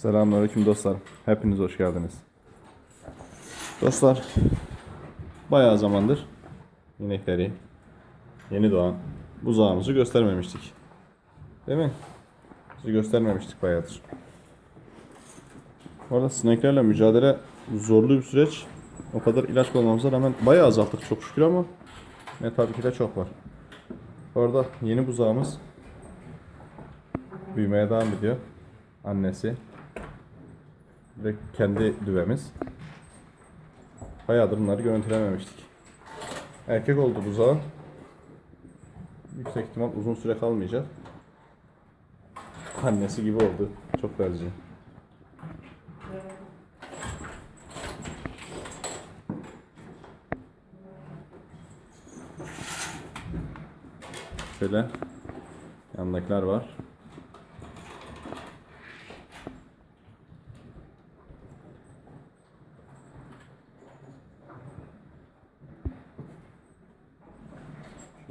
Selamünaleyküm dostlar. Hepiniz hoş geldiniz. Dostlar, bayağı zamandır inekleri, yeni doğan buzağımızı göstermemiştik. Değil mi? Sizi göstermemiştik bayağıdır. Bu arada sineklerle mücadele zorlu bir süreç. O kadar ilaç kullanmamıza rağmen bayağı azalttık çok şükür ama ne tabii ki de çok var. Bu arada yeni buzağımız büyümeye devam ediyor. Annesi ve kendi düvemiz. Bayağıdır bunları görüntülememiştik. Erkek oldu buzağı. Yüksek ihtimal uzun süre kalmayacak. Annesi gibi oldu. Çok benziyor. Şöyle yandakiler var.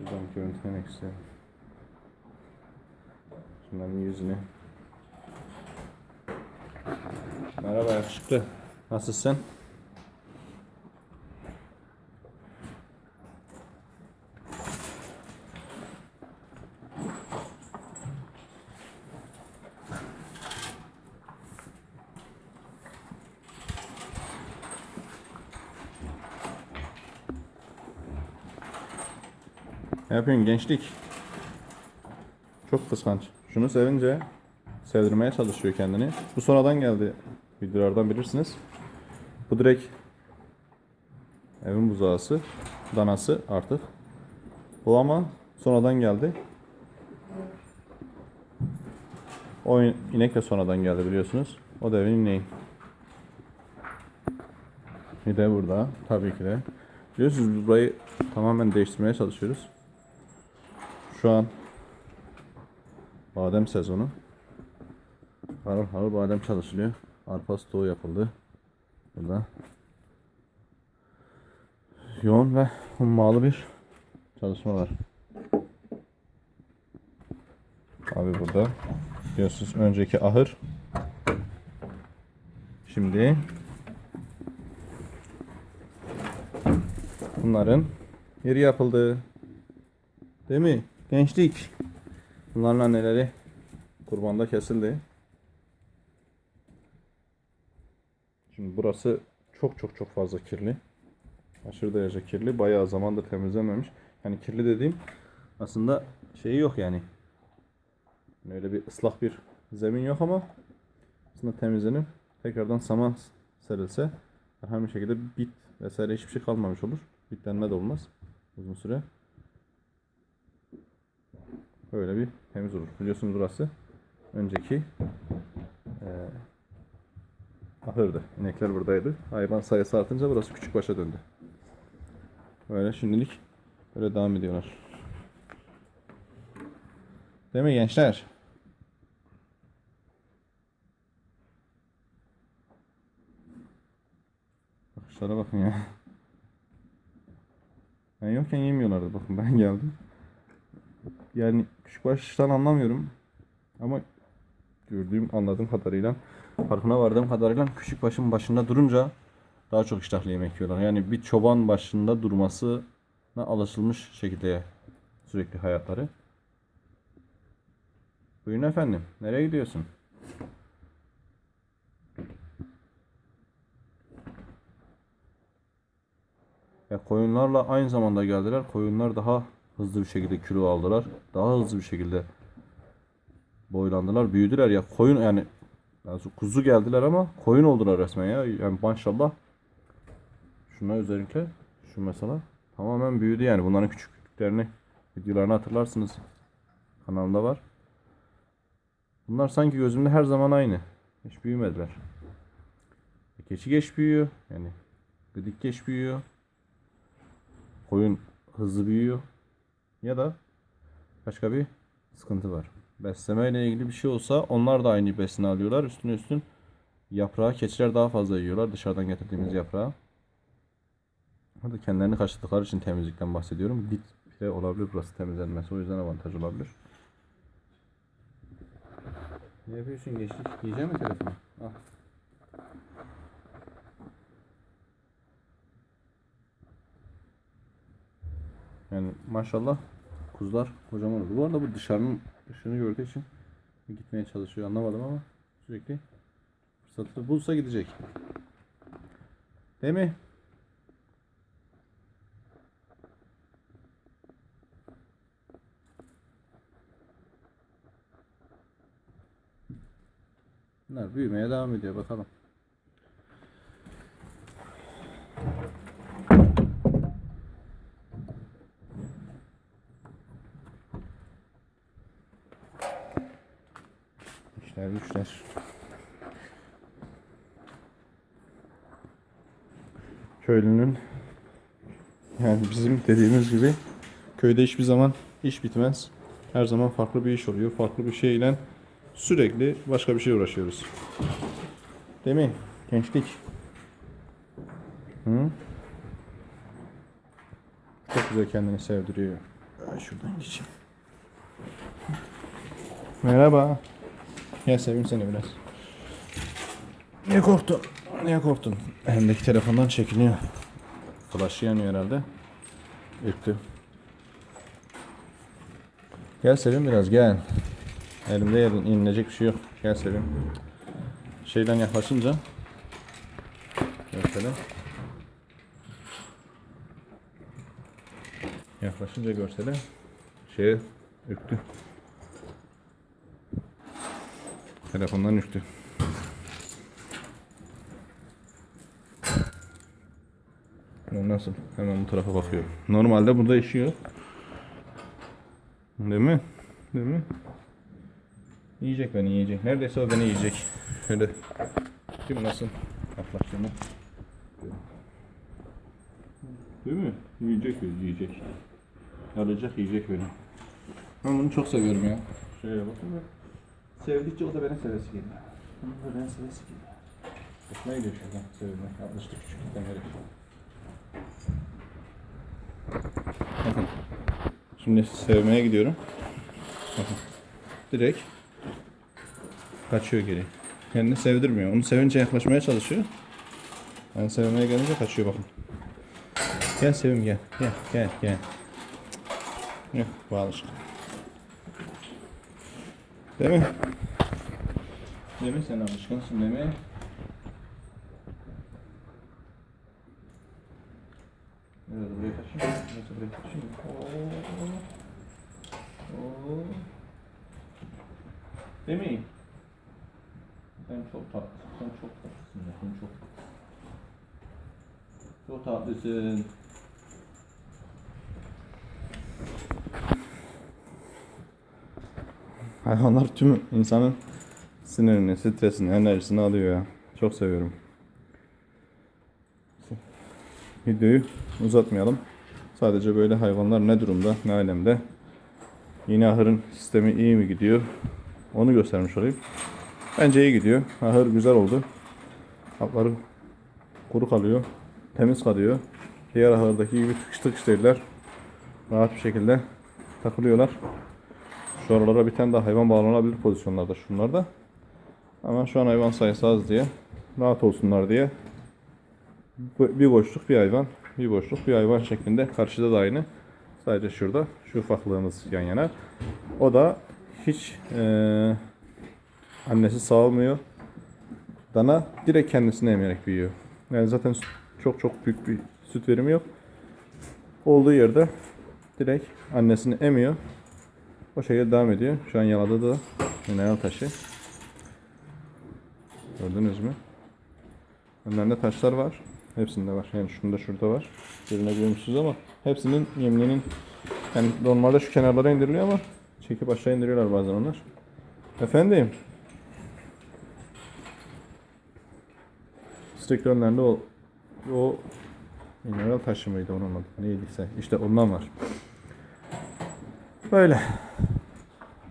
Şuradan görüntülemek istiyorum. Şunların yüzünü. Merhaba yakışıklı. Nasılsın? Ne yapıyorsun gençlik? Çok kıskanç. Şunu sevince sevdirmeye çalışıyor kendini. Bu sonradan geldi. Videolardan bilirsiniz. Bu direkt evin buzağısı, danası artık. Bu ama sonradan geldi. O in- inek de sonradan geldi biliyorsunuz. O da evin ineği. Bir de burada tabii ki de. Biliyorsunuz burayı tamamen değiştirmeye çalışıyoruz. Şu an badem sezonu. Harıl harıl badem çalışılıyor. Arpa stoğu yapıldı. Burada. Yoğun ve hummalı bir çalışma var. Abi burada biliyorsunuz önceki ahır. Şimdi bunların yeri yapıldı. Değil mi? Gençlik. Bunların anneleri kurbanda kesildi. Şimdi burası çok çok çok fazla kirli. Aşırı derece kirli. Bayağı zamandır temizlenmemiş. Yani kirli dediğim aslında şeyi yok yani. Öyle bir ıslak bir zemin yok ama aslında temizlenip tekrardan saman serilse herhangi bir şekilde bit vesaire hiçbir şey kalmamış olur. Bitlenme de olmaz uzun süre. Böyle bir temiz olur. Biliyorsunuz burası önceki eee ahırdı. İnekler buradaydı. Hayvan sayısı artınca burası küçük başa döndü. Böyle şimdilik böyle devam ediyorlar. Değil mi gençler? Bakışlara bakın ya. Ben yokken yemiyorlardı. Bakın ben geldim. Yani küçük baştan anlamıyorum. Ama gördüğüm, anladığım kadarıyla, farkına vardığım kadarıyla küçük başın başında durunca daha çok iştahlı yemek yiyorlar. Yani bir çoban başında durmasına alışılmış şekilde sürekli hayatları. Buyurun efendim. Nereye gidiyorsun? Ya koyunlarla aynı zamanda geldiler. Koyunlar daha hızlı bir şekilde kilo aldılar. Daha hızlı bir şekilde boylandılar, büyüdüler ya. Koyun yani yani kuzu geldiler ama koyun oldular resmen ya. Yani maşallah. Şuna özellikle şu mesela tamamen büyüdü yani. Bunların küçüklüklerini videolarını hatırlarsınız. Kanalımda var. Bunlar sanki gözümde her zaman aynı. Hiç büyümediler. Keçi geç büyüyor. Yani gıdik geç büyüyor. Koyun hızlı büyüyor. Ya da başka bir sıkıntı var. Besleme ile ilgili bir şey olsa onlar da aynı besini alıyorlar. Üstüne üstün yaprağı keçiler daha fazla yiyorlar dışarıdan getirdiğimiz yaprağı. Hadi kendilerini kaçırdıkları için temizlikten bahsediyorum. Bit bile olabilir burası temizlenmesi. O yüzden avantaj olabilir. Ne yapıyorsun gençlik? Yiyecek mi telefonu? Al. Yani maşallah kuzular kocaman oldu. Bu arada bu dışarının ışığını gördüğü için gitmeye çalışıyor. Anlamadım ama sürekli fırsatı bulsa gidecek. Değil mi? Bunlar büyümeye devam ediyor bakalım. Güçler. Köylünün yani bizim dediğimiz gibi köyde hiçbir zaman iş bitmez. Her zaman farklı bir iş oluyor. Farklı bir şeyle sürekli başka bir şey uğraşıyoruz. Değil mi? Gençlik. Hı? Çok güzel kendini sevdiriyor. Ay, Şuradan geçeyim. Merhaba. Gel seveyim seni biraz. Niye korktun? Niye korktun? Elimdeki telefondan çekiniyor. Flaşı yanıyor herhalde. Ürktü. Gel Sevim biraz gel. Elimde yerin inilecek bir şey yok. Gel Sevim. Şeyden yaklaşınca görsele. Yaklaşınca görsele şeye ürktü. Telefondan. O Nasıl? Hemen bu tarafa bakıyorum. Normalde burada işiyor. Değil mi? Değil mi? Yiyecek beni yiyecek. Neredeyse o beni yiyecek. Şöyle. Kim nasıl? Yaklaştığını. Değil mi? Yiyecek beni yiyecek. Alacak yiyecek beni. Ben bunu çok seviyorum ya. Şöyle bakın ve sevdikçe o da beni sevesi geliyor. Onun da beni sevesi geliyor. Hoşuma gidiyor şuradan sevmek. Alıştı küçüklükten beri. Bakın. Şimdi sevmeye gidiyorum. Bakın. Direkt kaçıyor geri. Kendini sevdirmiyor. Onu sevince yaklaşmaya çalışıyor. Ben sevmeye gelince kaçıyor bakın. Gel sevim gel. Gel gel gel. Yok bu alışık. Değil mi? Değil mi sen alışkınsın değil mi? Biraz buraya taşıyayım. Biraz buraya taşıyayım. Oo. Oo. Değil mi? Sen çok tatlısın. Sen çok tatlısın. Sen çok çok tatlısın. Hayvanlar tüm insanın sinirini, stresini, enerjisini alıyor ya. Çok seviyorum. Videoyu uzatmayalım. Sadece böyle hayvanlar ne durumda, ne alemde. Yeni ahırın sistemi iyi mi gidiyor? Onu göstermiş olayım. Bence iyi gidiyor. Ahır güzel oldu. Hapları kuru kalıyor. Temiz kalıyor. Diğer ahırdaki gibi tıkış tıkış değiller. Rahat bir şekilde takılıyorlar. Şu bir tane daha hayvan bağlanabilir pozisyonlarda şunlarda. Ama şu an hayvan sayısı az diye rahat olsunlar diye bir boşluk bir hayvan, bir boşluk bir hayvan şeklinde karşıda da aynı. Sadece şurada şu ufaklığımız yan yana. O da hiç eee, annesi sağlamıyor. Dana direkt kendisini emerek büyüyor. Yani zaten çok çok büyük bir süt verimi yok. Olduğu yerde direkt annesini emiyor. O şekilde devam ediyor. Şu an yaladı da mineral taşı. Gördünüz mü? Önlerinde taşlar var. Hepsinde var. Yani şunda şurada var. Görünebiliyor musunuz ama hepsinin yemliğinin yani normalde şu kenarlara indiriliyor ama çekip aşağı indiriyorlar bazen onlar. Efendim? Sürekli önlerinde o o mineral taşı mıydı onun adı? Neydiyse. İşte ondan var. Böyle.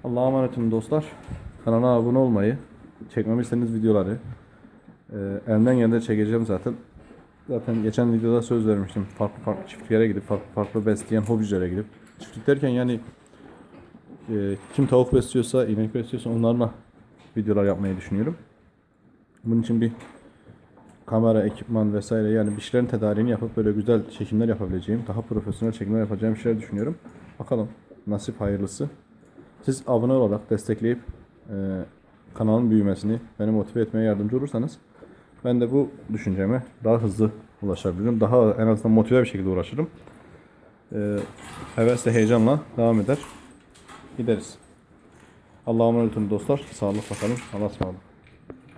Allah'a emanet olun dostlar. Kanala abone olmayı, çekmemi istediğiniz videoları e, elimden geldiğince çekeceğim zaten. Zaten geçen videoda söz vermiştim. Farklı farklı çiftliklere gidip, farklı farklı besleyen hobicilere gidip. Çiftlik derken yani e, kim tavuk besliyorsa, inek besliyorsa onlarla videolar yapmayı düşünüyorum. Bunun için bir kamera, ekipman vesaire yani bir şeylerin tedariğini yapıp böyle güzel çekimler yapabileceğim, daha profesyonel çekimler yapacağım şeyler düşünüyorum. Bakalım nasip hayırlısı. Siz abone olarak destekleyip e, kanalın büyümesini, beni motive etmeye yardımcı olursanız ben de bu düşünceme daha hızlı ulaşabilirim. Daha en azından motive bir şekilde uğraşırım. E, hevesle, heyecanla devam eder. Gideriz. Allah'a emanet olun dostlar. Sağlıkla kalın. Allah'a ısmarladık.